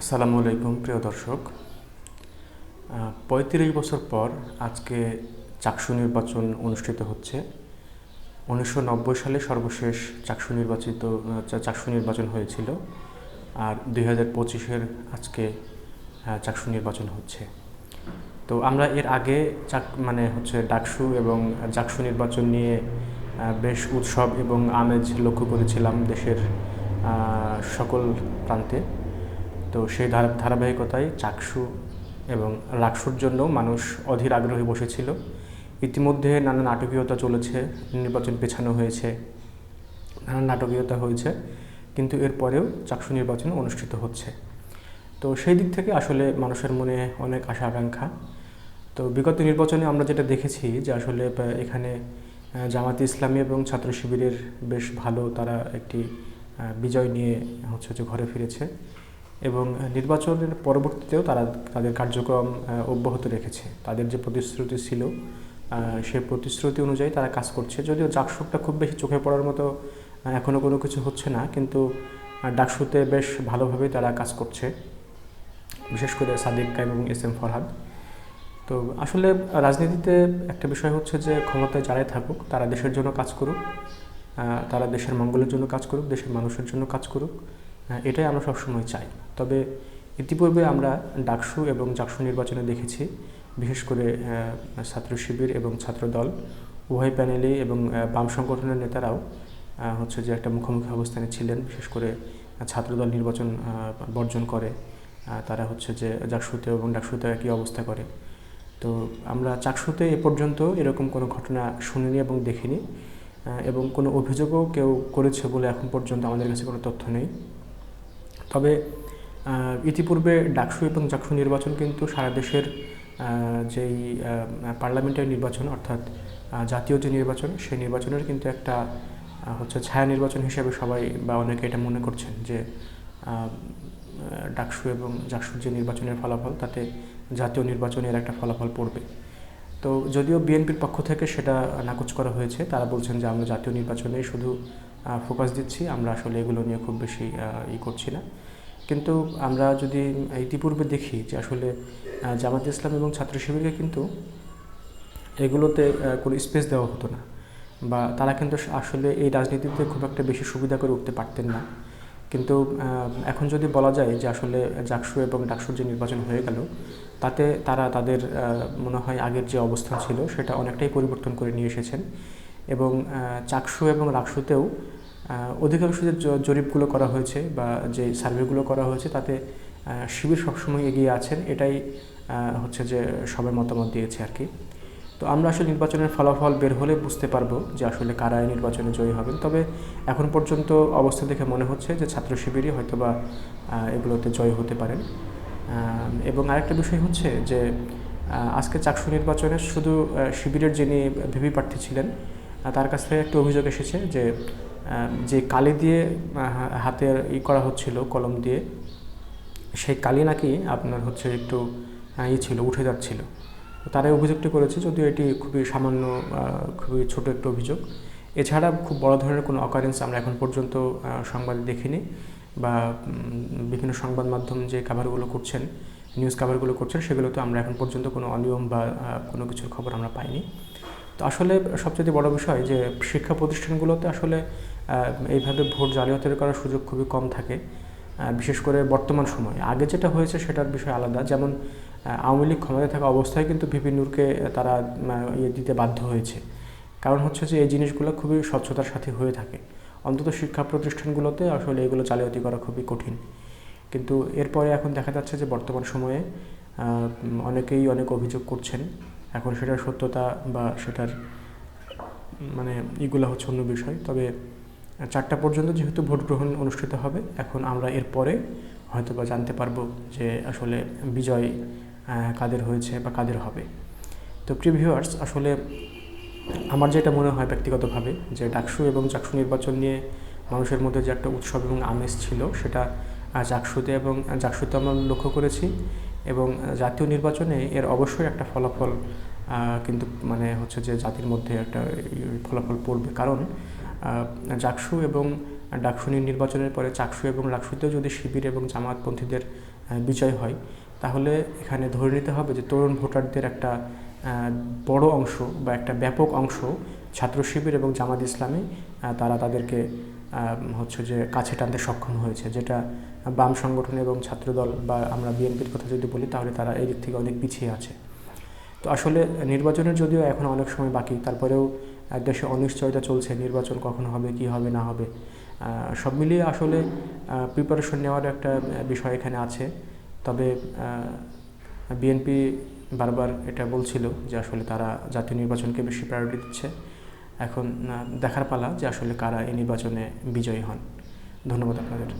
আসসালামু আলাইকুম, প্রিয় দর্শক। পঁয়ত্রিশ বছর পর আজকে চাকসু নির্বাচন অনুষ্ঠিত হচ্ছে। উনিশশো নব্বই সালে সর্বশেষ চাকসু নির্বাচিত চাকসু নির্বাচন হয়েছিল আর দুই হাজার পঁচিশের আজকে চাকসু নির্বাচন হচ্ছে। তো আমরা এর আগে চাক মানে হচ্ছে ডাকসু এবং চাকসু নির্বাচন নিয়ে বেশ উৎসব এবং আমেজ লক্ষ্য করেছিলাম দেশের সকল প্রান্তে। তো সেই ধারাবাহিকতায় চাকসু এবং রাকসুর জন্য মানুষ অধীর আগ্রহে বসেছিল। ইতিমধ্যে নানা নাটকীয়তা চলেছে, নির্বাচন পেছানো হয়েছে, নানা নাটকীয়তা হয়েছে, কিন্তু এরপরেও চাকসু নির্বাচন অনুষ্ঠিত হচ্ছে। তো সেই দিক থেকে আসলে মানুষের মনে অনেক আশা আকাঙ্ক্ষা। তো বিগত নির্বাচনে আমরা যেটা দেখেছি যে আসলে এখানে জামাতে ইসলামী এবং ছাত্র শিবিরের বেশ ভালো তারা একটি বিজয় নিয়ে হচ্ছে যে ঘরে ফিরেছে। এবং নির্বাচনের পরবর্তীতেও তারা তাদের কার্যক্রম অব্যাহত রেখেছে। তাদের যে প্রতিশ্রুতি ছিল সেই প্রতিশ্রুতি অনুযায়ী তারা কাজ করছে। যদিও জাকসুকটা খুব বেশি চোখে পড়ার মতো এখনও কোনো কিছু হচ্ছে না, কিন্তু ডাকসুতে বেশ ভালোভাবেই তারা কাজ করছে। বিশেষ করে সাদিক কাইম এবং এস এম ফরহাদ। তো আসলে রাজনীতিতে একটা বিষয় হচ্ছে যে, ক্ষমতায় যারাই থাকুক, তারা দেশের জন্য কাজ করুক তারা দেশের মঙ্গলের জন্য কাজ করুক, দেশের মানুষের জন্য কাজ করুক। এটাই আমরা সবসময় চাই। তবে ইতিপূর্বে আমরা ডাকসু এবং জাকসু নির্বাচনে দেখেছি, বিশেষ করে ছাত্র শিবির এবং ছাত্রদল উভয় প্যানেলে এবং বাম সংগঠনের নেতারাও হচ্ছে যে একটা মুখোমুখি অবস্থানে ছিলেন, বিশেষ করে ছাত্রদল নির্বাচন বর্জন করে তারা হচ্ছে যে জাকসুতে এবং ডাকসুতে একই অবস্থা করে। তো আমরা চাকসুতে এ পর্যন্ত এরকম কোনো ঘটনা শুনিনি এবং দেখিনি এবং কোনো অভিযোগও কেউ করেছে বলে এখন পর্যন্ত আমাদের কাছে কোনো তথ্য নেই। তবে ইতিপূর্বে ডাকসু এবং জাকসু নির্বাচন কিন্তু সারা দেশের যেই পার্লামেন্টারি নির্বাচন অর্থাৎ জাতীয় যে নির্বাচন, সেই নির্বাচনের কিন্তু একটা হচ্ছে ছায়া নির্বাচন হিসেবে সবাই বা অনেকে এটা মনে করছেন যে ডাকসু এবং জাকসুর যে নির্বাচনের ফলাফল, তাতে জাতীয় নির্বাচনের একটা ফলাফল পড়বে। তো যদিও বিএনপির পক্ষ থেকে সেটা নাকচ করা হয়েছে, তারা বলছেন যে আমরা জাতীয় নির্বাচনে শুধু ফোকাস দিচ্ছি, আমরা আসলে এগুলো নিয়ে খুব বেশি ই করছি না। কিন্তু আমরা যদি ইতিপূর্বে দেখি যে আসলে জামাত ইসলাম এবং ছাত্র শিবিরকে কিন্তু এগুলোতে কোনো স্পেস দেওয়া হতো না বা তারা কিন্তু আসলে এই রাজনীতিতে খুব একটা বেশি সুবিধা করে উঠতে পারতেন না। কিন্তু এখন যদি বলা যায় যে আসলে জাকসু এবং ডাকসুর যে নির্বাচন হয়ে গেল, তাতে তারা তাদের মনে হয় আগের যে অবস্থান ছিল সেটা অনেকটাই পরিবর্তন করে নিয়ে এসেছেন এবং চাকসু এবং রাকসুতেও অধিকাংশ যে জরিপগুলো করা হয়েছে বা যে সার্ভেগুলো করা হয়েছে তাতে শিবির সবসময় এগিয়ে আছেন, এটাই হচ্ছে যে সবাই মতামত দিয়েছে আর কি। তো আমরা আসলে নির্বাচনের ফলাফল বের হলে বুঝতে পারব যে আসলে কারা এই নির্বাচনে জয়ী হবেন। তবে এখন পর্যন্ত অবস্থা দেখে মনে হচ্ছে যে ছাত্র শিবিরই হয়তোবা এগুলোতে জয় হতে পারেন। এবং আরেকটা বিষয় হচ্ছে যে আজকে চাকসু নির্বাচনে শুধু শিবিরের যিনি ভিভি প্রার্থী ছিলেন তার কাছ থেকে একটা অভিযোগ এসেছে যে যে কালি দিয়ে হাতের ই করা হচ্ছিল, কলম দিয়ে, সেই কালি নাকি আপনার হচ্ছে একটু ই ছিল, উঠে যাচ্ছিল। তারাই অভিযোগটি করেছে, যদিও এটি খুবই সামান্য খুবই ছোট একটা অভিযোগ। এছাড়া খুব বড় ধরনের কোনো অকারেন্স আমরা এখন পর্যন্ত সংবাদে দেখিনি বা বিভিন্ন সংবাদ মাধ্যম যে কাভারগুলো করছেন নিউজ কাভারগুলো করছেন, সেগুলোতে আমরা এখন পর্যন্ত কোনো অনিয়ম বা কোনো কিছুর খবর আমরা পাইনি। তো আসলে সবচেয়ে বড় বিষয় যে শিক্ষা প্রতিষ্ঠানগুলোতে আসলে এইভাবে ভোট জালিয়াতি করার সুযোগ খুবই কম থাকে। বিশেষ করে বর্তমান সময়ে। আগে যেটা হয়েছে সেটার বিষয় আলাদা। যেমন আওয়ামী লীগ ক্ষমতায় থাকা অবস্থায় কিন্তু ভিপি নূরকে তারা ইয়ে দিতে বাধ্য হয়েছে। কারণ হচ্ছে যে, এই জিনিসগুলো খুবই স্বচ্ছতার সাথে হয়ে থাকে। অন্তত শিক্ষা প্রতিষ্ঠানগুলোতে আসলে এগুলো জালিয়াতি করা খুবই কঠিন। কিন্তু এরপরে এখন দেখা যাচ্ছে যে, বর্তমান সময়ে অনেকেই অনেক অভিযোগ করছেন। এখন সেটার সত্যতা বা সেটার মানে এগুলো হচ্ছে অন্য বিষয়। তবে চারটা পর্যন্ত যেহেতু ভোট গ্রহণ অনুষ্ঠিত হবে, এখন আমরা এরপরে হয়তো বা জানতে পারব যে আসলে বিজয় কাদের হয়েছে বা কাদের হবে। তো প্রিয় ভিউয়ার্স আসলে আমার যেটা মনে হয় ব্যক্তিগতভাবে যে ডাকসু এবং চাকসু নির্বাচন নিয়ে মানুষের মধ্যে যে একটা উৎসব এবং আমেজ ছিল, সেটা চাকসুতে এবং জাকসুতে আমরা লক্ষ্য করেছি এবং জাতীয় নির্বাচনে এর অবশ্যই একটা ফলাফল কিন্তু মানে হচ্ছে যে জাতির মধ্যে একটা ফলাফল পড়বে। কারণ জাকসু এবং ডাকসু নির্বাচনের পরে চাকসু এবং রাকসুতেও যদি শিবির এবং জামাতপন্থীদের বিজয় হয়, তাহলে এখানে ধরে নিতে হবে যে তরুণ ভোটারদের একটা বড় অংশ বা একটা ব্যাপক অংশ ছাত্র শিবির এবং জামাত ইসলামী তারা তাদেরকে হচ্ছে যে কাছে টানতে সক্ষম হয়েছে। যেটা বাম সংগঠন এবং ছাত্রদল বা আমরা বিএনপির কথা যদি বলি, তাহলে তারা এই দিক থেকে অনেক পিছিয়ে আছে। তো আসলে নির্বাচনের যদিও এখন অনেক সময় বাকি, তারপরেও আহ, দেশে অনিশ্চয়তা চলছে নির্বাচন কখন হবে কি হবে না হবে সব মিলিয়ে আসলে প্রিপারেশন নেওয়ার একটা বিষয় এখানে আছে। তবে বিএনপি বারবার এটা বলছিল যে আসলে তারা জাতীয় নির্বাচনকে বেশি প্রায়োরিটি দিচ্ছে। এখন দেখার পালা যে আসলে কারা এই নির্বাচনে বিজয়ী হন। ধন্যবাদ আপনাদের।